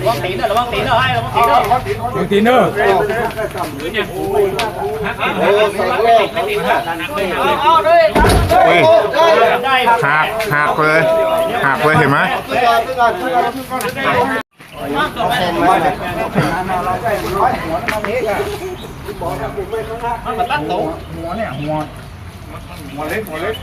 ระวังตีนเนอะระวังตีนเนอะให้ระวังตีนเนอะตีเนอร์เอาด้วยเฮ้ยได้หักหักเลยหักเลยเห็นไหมมันมาตั้งโต๊ะหัวเนี่ยหัว หัวเล็กหัวเล็ก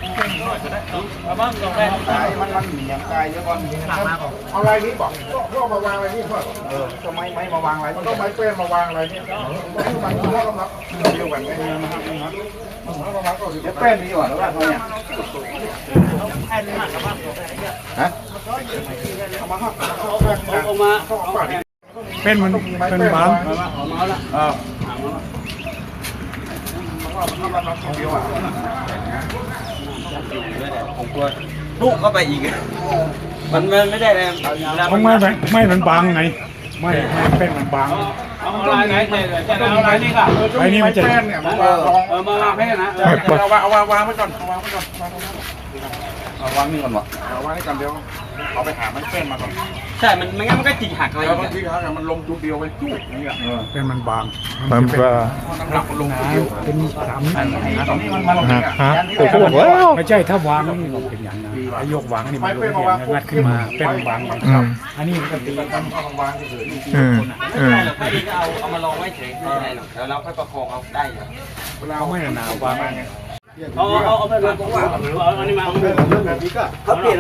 ระวังตรงได้ตายมันมันเหนียงตายเยอะก่อนเอาอะไรนี่บอกพ่อมาวางอะไรนี่พ่อเออทำไมไม่มาวางอะไรต้องไม้เป้นมาวางอะไรนี่มันพ่อครับเดียวกันไม่ได้นะครับเดี๋ยวแป้นนี่หว่าแล้วว่าเขาเนี่ยฮะเอามาครับเอามาเอา มาเป็นมันเป็นบางเออลูกเข้าไปอีก มันไม่ได้เลยของไม้แบบไม่มันบางไง ไม่ไม่เป็นมันบางเอาอะไรไหนจะเอาอะไรนี่ค่ะไอ้นี่มันจะแป้นเนี่ยมาวางรองเออมาวางให้นะเอาวางเอาวางวางไว้ก่อนเอาวางไว้ก่อน เอาวางนี่ก่อนวะเอาวางนี่ก่อนเดี๋ยวเอาไปหาไม้เป้นมาก่อนใช่มันไม่งั้นมันก็จิกหักอะไรแล้วบางทีเขามันลงจุดเดียวไปจุดนี่อะเป็นมันบางมันก็น้ำหนักมันลงจุดเดียวเป็นสามตอนนี้มันมันหักหักโอ้โหว้าวไม่ใช่ถ้าวางนี่ก็เป็นอย่างนั้นไอ้ยกวางนี่มันลงอย่างงัดขึ้นมาเป็นบางอืมอันนี้มันก็ตีกันวางเฉยอืมอืมเราแค่นี้เอาเอามาลองไว้เฉยไม่ได้หรอกแล้วเราค่อยประคองเอาได้อยู่เขาไม่หนาววาง เอาเอาเอาไปรวมของวางหรือเอาอันนี้มาเขาเปลี่ยน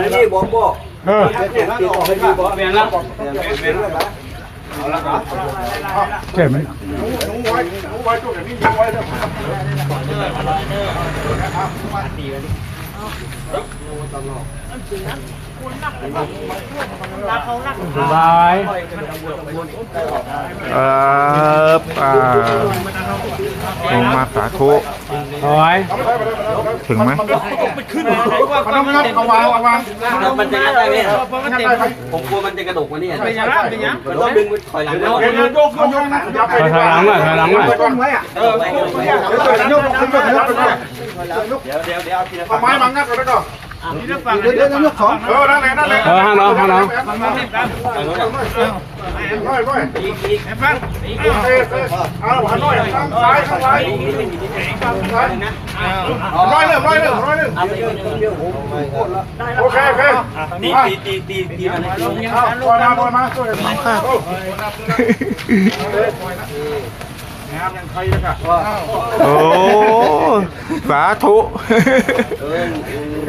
อันนี้บอกบอกเออเปลี่ยนเปลี่ยนออกให้ดีบอกเปลี่ยนแล้วเปลี่ยนแล้วนะครับใช่ไหมหนูหนูไว้หนูไว้จุดอย่างนี้ไว้เลยสบายเอออ่าลงมาสาธุ ถอยถึงไหมมันต้องงัดเอาวางเอาวางมันจะงัดได้ไหมผมกลัวมันจะกระดกกว่านี้เป็นยังเป็นยังมันต้องดึงถอยหลังแล้วเดี๋ยวโยกโยกนะอย่าไปถอยหลังหน่อยถอยหลังหน่อยต้นไว้อะเออโยกโยกโยกโยกไปก่อนเดี๋ยวเดี๋ยวเดี๋ยวเอาทีละเอาไม้มางัดกันแล้วก็เดี๋ยวเดี๋ยวเดี๋ยวของเออนั่นแหละนั่นแหละเออห้างน้องห้างน้องร้อยร้อยอีกอีก ฟังอีกเอาหันร้อยข้างซ้ายข้างซ้ายซ้ายร้อยหนึ่งร้อยหนึ่งร้อยหนึ่งโอเคโอเคตีตีตีตีตีมันเอาปล่อยมาปล่อยมาช่วยงามยังใครเลยค่ะโอ้สาธุ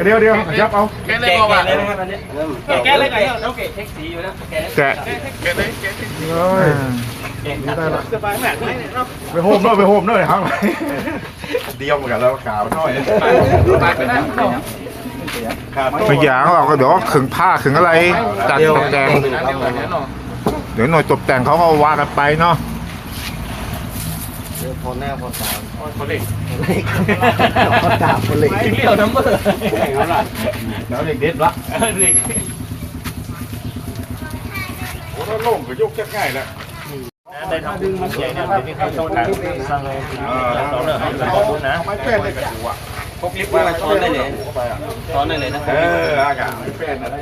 เดี๋ยวเดี๋ยวยับเอาแกเลยบอกว่าเลยนะครับอันนี้แกเลยไงโอเคเช็คสีอยู่นะแกแกะเฮ้ย ได้ละสบายมากไปโฮมด้วยไปโฮมด้วยครับเดียวเหมือนกันแล้วขาวน้อยไปนะไม่อยางหรอกก็เดี๋ยวขึงผ้าขึงอะไรจัดตกแต่งเดี๋ยวหน่วยตกแต่งเขาก็ว่ากันไปเนาะพอแน่พอตามคนเล็กพอตามคนเล็กเลี้ยวน้ำเบอร์แล้วเด็กเด็ดละโอ้ถ้าโล่งก็ยกแค่ง่ายแล้ว ได้ทำดึงมันใหญ่เนี่ยมีใครต้องการสร้างเลยสองเรื่องให้ขอบคุณนะไม้แป้นได้กระดูกอะพกลิฟต์มาช้อนได้เลยช้อนได้เลยนะเอออากาศไม้แป้นนะได้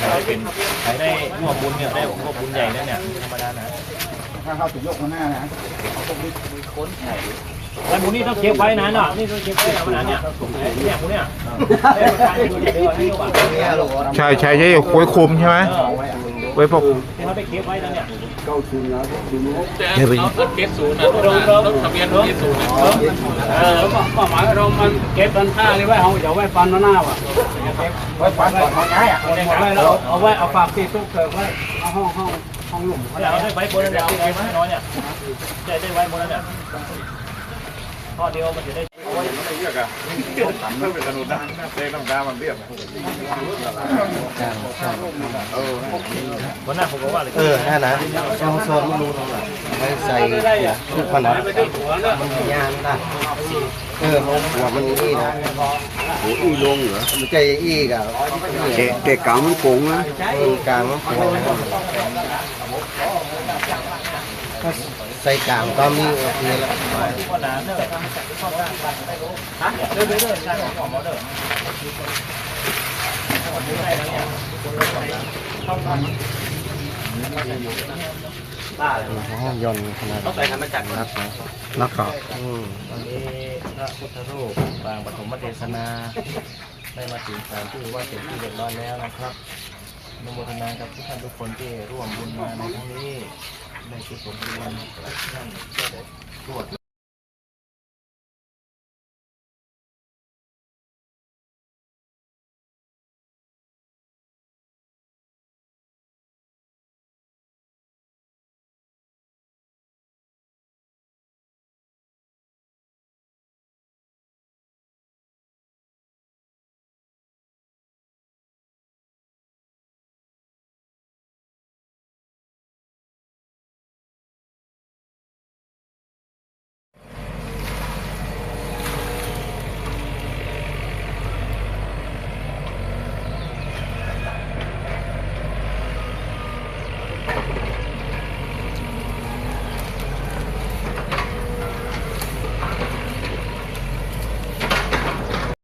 ใช้ได้หัวบุญเนี่ยได้หัวบุญใหญ่แล้วเนี่ยธรรมดานะถ้าเขาจะยกมาหน้านะแล้วบุญนี่ต้องเก็บไว้นะเนาะนี่ต้องเก็บไว้นะเนี่ยเนี่ยเนี่ยได้ประกันดูเดี๋ยวให้ดูเนี่ยใช่ใช่ใช่ไว้คุมใช่ไหม ไว้พวกเขาไปเก็บไว้นะเนี่ยเข้าทุนนะทุนเดี๋ยวไปเก็บศูนย์นะเราเราทะเบียนเก็บศูนย์เออเป้าหมายเรามันเก็บปันค่าเลยว่าเขาจะไว้ปันหน้าว่ะไว้ฟันก่อนมาง่ายอะเอาไว้เราเอาไว้เอาฝากตีตู้เกิดไว้เอาห้องห้องห้องหลุมเราได้ไว้บนนั้นเนี่ยไว้ไม่น้อยเนี่ยได้ได้ไว้บนนั้นเนี่ยข้อเดียวมันจะได้ ไม่เรียกอะตันเพื่อเป็นถนนนะเล่นน้ำตามันเรียบวันหน้าผมก็ว่าเลยเออนั่นนะช่องโซนมันรู้ตรงไหนไม่ใส่ทุกขนาดมันมียางนะเออหัวมันนี่นะโอ้อีลงเหรอมันใจอีกับแต่กลางมันโกงนะกลางมันโกง ใส่กลางตอนนี้โอเคแล้วฮะเดินไปเดินใช่ของหมอเดินห้องยนต์ขนาดต้องใส่ขันมาจัดนักนะนักข่าวอืมวันนี้พระพุทธรูปปางปฐมเทศนาได้มาถึงสถานที่ว่าเสร็จที่เรียบร้อยแล้วนะครับนุโมทนากับทุกท่านทุกคนที่ร่วมบุญมาในครั้งนี้ ในกุศลบุญท่านก็ได้รวจ